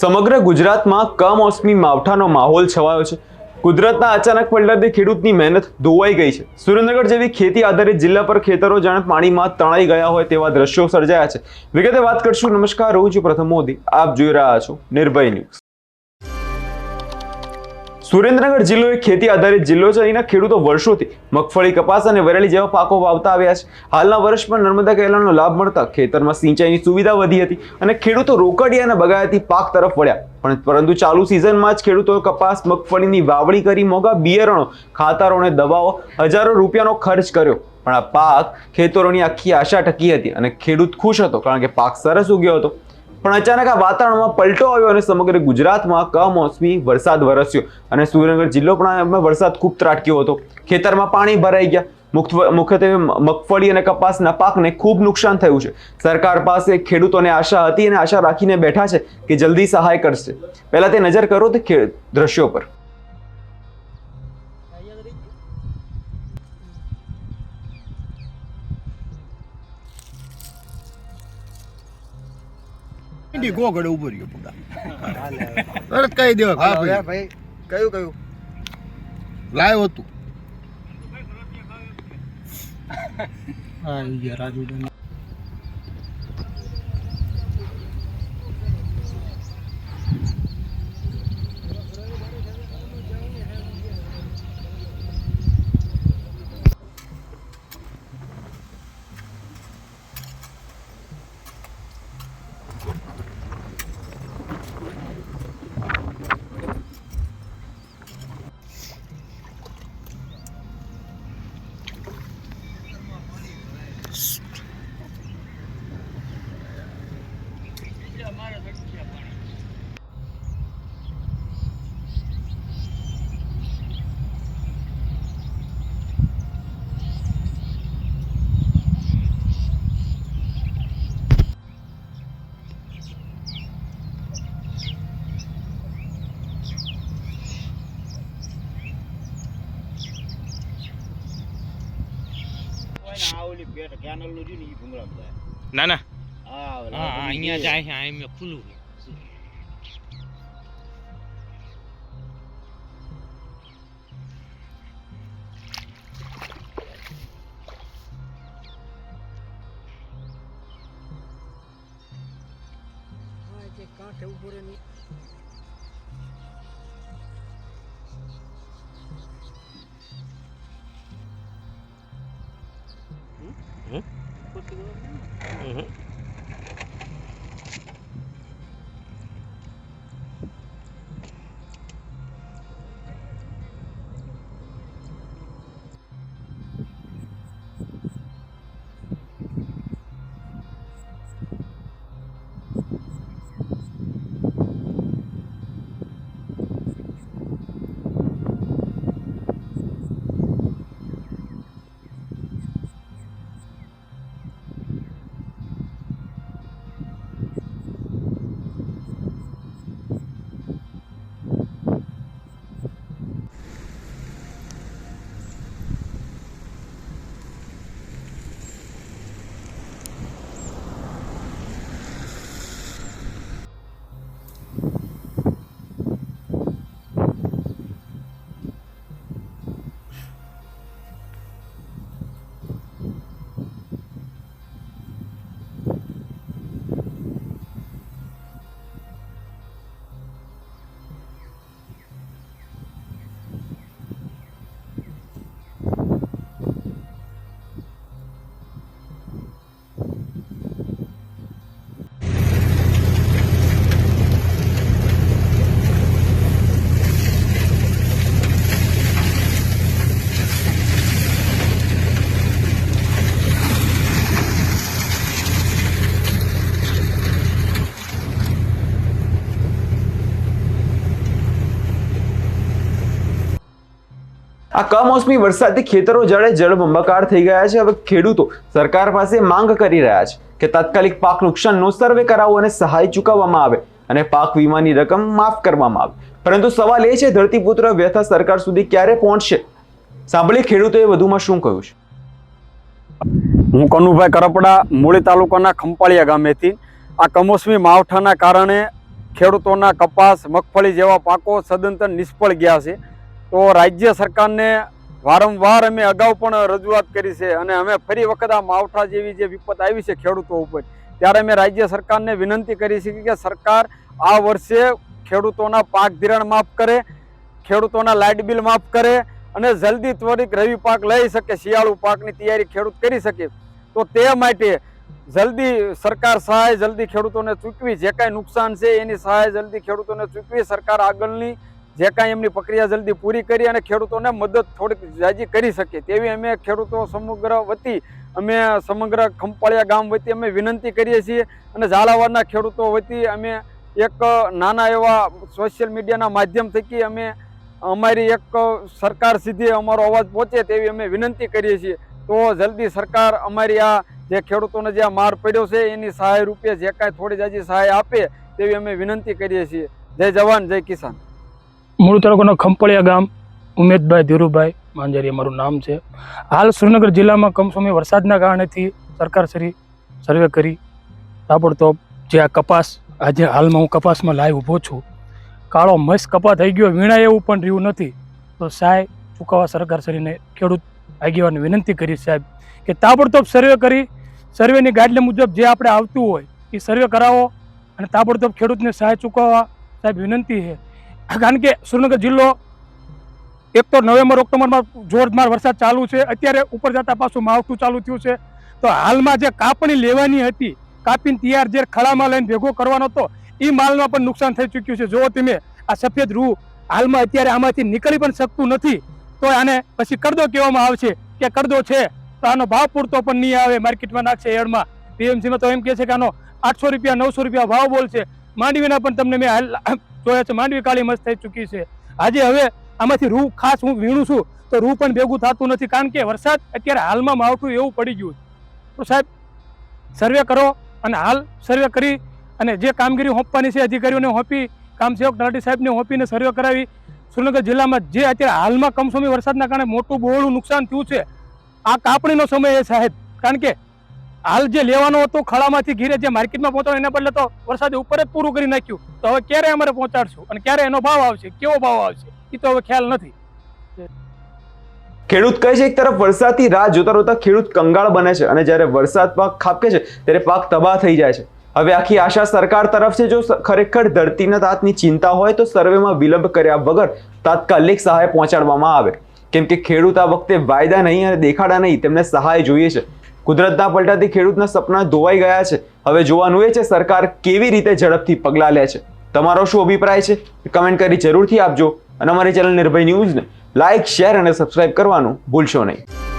સમગ્ર ગુજરાતમાં કમોસમી માવઠાનો માહોલ છવાયો છે. કુદરતના અચાનક પલટાથી ખેડૂતની મહેનત ધોવાઈ ગઈ છે. સુરેન્દ્રનગર જેવી ખેતી આધારિત જિલ્લા પર ખેતરો જાણે પાણીમાં તણાઈ ગયા હોય તેવા દ્રશ્યો સર્જાયા છે. વિગતે વાત કરશું. નમસ્કાર. હું છું પ્રથમ મોદી. આપ જોઈ રહ્યા છો નિર્ભય ન્યૂઝ. સુરેન્દ્રનગર જિલ્લો એ ખેતી આધારિત જિલ્લો છે. અહીંના ખેડૂતો વર્ષોથી મગફળી, કપાસ અને વરેલી જેવા પાકો વાવતા આવ્યા છે. હાલના વર્ષમાં નર્મદા કેલાનો લાભ મળતા ખેતરમાં સિંચાઈની સુવિધા વધી હતી અને ખેડૂતો રોકડિયા અને બગાયતી પાક તરફ વળ્યા. પણ પરંતુ ચાલુ સિઝનમાં જ ખેડૂતોએ કપાસ, મગફળીની વાવણી કરી મોંઘા બિયારણો ખાતરો અને દવાઓ, હજારો રૂપિયાનો ખર્ચ કર્યો. પણ આ પાક ખેતરોની આખી આશા ટકી હતી અને ખેડૂત ખુશ હતો કારણ કે પાક સરસ ઉગ્યો હતો. પણ અચાનક આ વાતાવરણમાં પલટો આવ્યો અને સમગ્ર ગુજરાતમાં કમોસમી વરસાદ વરસ્યો. અને સુરેન્દ્રનગર જિલ્લો પણ વરસાદ ખૂબ ત્રાટક્યો હતો. ખેતરમાં પાણી ભરાઈ ગયા. મુખ્ય- મુખ્યત્વે મગફળી અને કપાસના પાકને ખૂબ નુકસાન થયું છે. સરકાર પાસે ખેડૂતોને આશા હતી અને આશા રાખીને બેઠા છે કે જલ્દી સહાય કરશે. પહેલાં તે નજર કરો તે દ્રશ્યો પર. ઈંડી ગોગડે ઊભો રહ્યો પુડા. તરત કહી દેવા હા ભાઈ. ભાઈ. કયું કયું? લાવ્યો હતું. ના ના હા હા અહીંયા જાય છે અહીં મેં ખુલ્લું છે. આ કમોસમી વરસાદથી ખેતરો જળે જળબંબાકાર થઈ ગયા છે. હવે ખેડૂતો સરકાર પાસે માંગ કરી રહ્યા છે કે તાત્કાલિક પાક નુકસાનનો સર્વે કરાવો અને સહાય ચૂકવવામાં આવે અને પાક વીમાની રકમ માફ કરવામાં આવે. પરંતુ સવાલ એ છે, ધરતીપુત્ર વ્યથા સરકાર સુધી ક્યારે પહોંચશે? સાંભળી ખેડૂતોએ વધુમાં શું કહ્યું છે. હું કનુભાઈ કરપડા, મૂળી તાલુકાના ખંપાળિયા ગામેથી. આ કમોસમી માવઠાના કારણે ખેડૂતોના કપાસ, મગફળી જેવા પાકો સદંતર નિષ્ફળ ગયા છે. તો રાજ્ય સરકારને વારંવાર અમે અગાઉ પણ રજૂઆત કરી છે અને અમે ફરી વખત આ માવઠા જેવી જે વિપત આવી છે ખેડૂતો ઉપર, ત્યારે અમે રાજ્ય સરકારને વિનંતી કરી છે કે સરકાર આ વર્ષે ખેડૂતોના પાક ધિરાણ માફ કરે, ખેડૂતોના લાઇટ બિલ માફ કરે અને જલ્દી ત્વરિત રવિ પાક લઈ શકે, શિયાળુ પાકની તૈયારી ખેડૂત કરી શકે. તો તે માટે જલ્દી સરકાર સહાય જલ્દી ખેડૂતોને ચૂકવી, જે કાંઈ નુકસાન છે એની સહાય જલ્દી ખેડૂતોને ચૂકવી, સરકાર આગળની જે કાંઈ એમની પ્રક્રિયા જલ્દી પૂરી કરી અને ખેડૂતોને મદદ થોડીક જાજી કરી શકે, તેવી અમે ખેડૂતો સમગ્ર વતી, અમે સમગ્ર ખંપાળિયા ગામ વતી અમે વિનંતી કરીએ છીએ અને ઝાલાવાડના ખેડૂતો વતી અમે એક નાના એવા સોશિયલ મીડિયાના માધ્યમ થકી અમે અમારી એક સરકાર સુધી અમારો અવાજ પહોંચે તેવી અમે વિનંતી કરીએ છીએ. તો જલ્દી સરકાર અમારી આ જે ખેડૂતોને જે આ માર પડ્યો છે એની સહાય રૂપે જે કાંઈ થોડી જાજી સહાય આપે તેવી અમે વિનંતી કરીએ છીએ. જય જવાન, જય કિસાન. મૂળ તાલુકાનો ખંપળિયા ગામ, ઉમેદભાઈ ધીરુભાઈ માંજારી મારું નામ છે. હાલ સુરેન્દ્રનગર જિલ્લામાં કમસોમી વરસાદના કારણેથી સરકારશ્રી સર્વે કરી તાબડતોબ જે આ કપાસ, આજે હાલમાં હું કપાસમાં લાઈવ ઊભો છું. કાળો મસ કપા થઈ ગયો વીણા એવું પણ રહ્યું નથી. તો સહાય ચૂકવવા સરકારશ્રીને ખેડૂત આગેવાને વિનંતી કરી સાહેબ, કે તાબડતોબ સર્વે કરી, સર્વેની ગાઈડલાઈન મુજબ જે આપણે આવતું હોય એ સર્વે કરાવો અને તાબડતોબ ખેડૂતને સહાય ચૂકવવા સાહેબ વિનંતી છે. કારણ કે સુરેન્દ્રનગર જિલ્લો એક તો નવેમ્બર, ઓક્ટોબરમાં જોરદાર વરસાદ ચાલુ છે. અત્યારે ઉપર જતા પાછું માવઠું ચાલુ થયું છે. તો હાલમાં જે કાપણી લેવાની હતી, કાપીને તૈયાર જે ખળામાં લઈને ભેગો કરવાનો હતો એ માલમાં પણ નુકસાન થઈ ચૂક્યું છે. જો તમે, આ સફેદ રૂ હાલમાં અત્યારે આમાંથી નીકળી પણ શકતું નથી. તો આને પછી કરદો કહેવામાં આવશે કે કરદો છે. તો આનો ભાવ પૂરતો પણ નહીં આવે, માર્કેટમાં નાખશે એડમાં. પીએમસીમાં તો એમ કહે છે કે આનો આઠસો રૂપિયા, નવસો રૂપિયા ભાવ બોલશે. માંડવીના પણ તમને મેં જોયા છે માંડવી કાળી મસ્ત થઈ ચૂકી છે. આજે હવે આમાંથી રૂ ખાસ હું વીણું છું, તો રૂ પણ ભેગું થતું નથી, કારણ કે વરસાદ અત્યારે હાલમાં માવઠું એવું પડી ગયું તો સાહેબ, સર્વે કરો અને હાલ સર્વે કરી અને જે કામગીરી હોંપવાની છે, અધિકારીઓને હોંપી, કામસેવક તલાટી સાહેબને હોંપીને સર્વે કરાવી. સુરેન્દ્રનગર જિલ્લામાં જે અત્યારે હાલમાં કમસોમી વરસાદના કારણે મોટું બહોળું નુકસાન થયું છે, આ કાપણીનો સમય એ સાહેબ. કારણ કે હાલ જે લેવાનો હતો, ખળામાંથી ઘીરે જે માર્કેટમાં પહોંચવાનો, એના બદલે તો વરસાદે ઉપર જ પૂરું કરી નાખ્યું. તો હવે ક્યારે અમારે પહોંચાડશું? અને ક્યારે એનો ભાવ આવશે? કેવો ભાવ આવશે? એ તો હવે ખ્યાલ નથી. ખેડૂત કહે છે, એક તરફ વરસાદથી રાહ જોતા રોતા ખેડૂત કંગાળ બને છે અને જ્યારે વરસાદ પાક ખાબકે છે, ત્યારે પાક તબાહ થઈ જાય છે. હવે આખી આશા સરકાર તરફ છે, જો ખરેખર ધરતીના તાતની ચિંતા હોય, તો સર્વેમાં વિલંબ કર્યા વગર તાત્કાલિક સહાય પહોંચાડવામાં આવે. કેમ કે ખેડૂત આ વખતે વાયદા નહીં અને દેખાડા નહીં, તેમને સહાય જોઈએ છે. કુદરતના પલટાથી ખેડૂતના સપના ધોવાઈ ગયા છે. હવે જોવાનું એ છે, સરકાર કેવી રીતે ઝડપથી પગલાં લે છે. તમારો શું અભિપ્રાય છે? કમેન્ટ કરી જરૂરથી આપજો. અને અમારી ચેનલ નિર્ભય ન્યૂઝને લાઇક શેર અને સબસ્ક્રાઇબ કરવાનું ભૂલશો નહીં.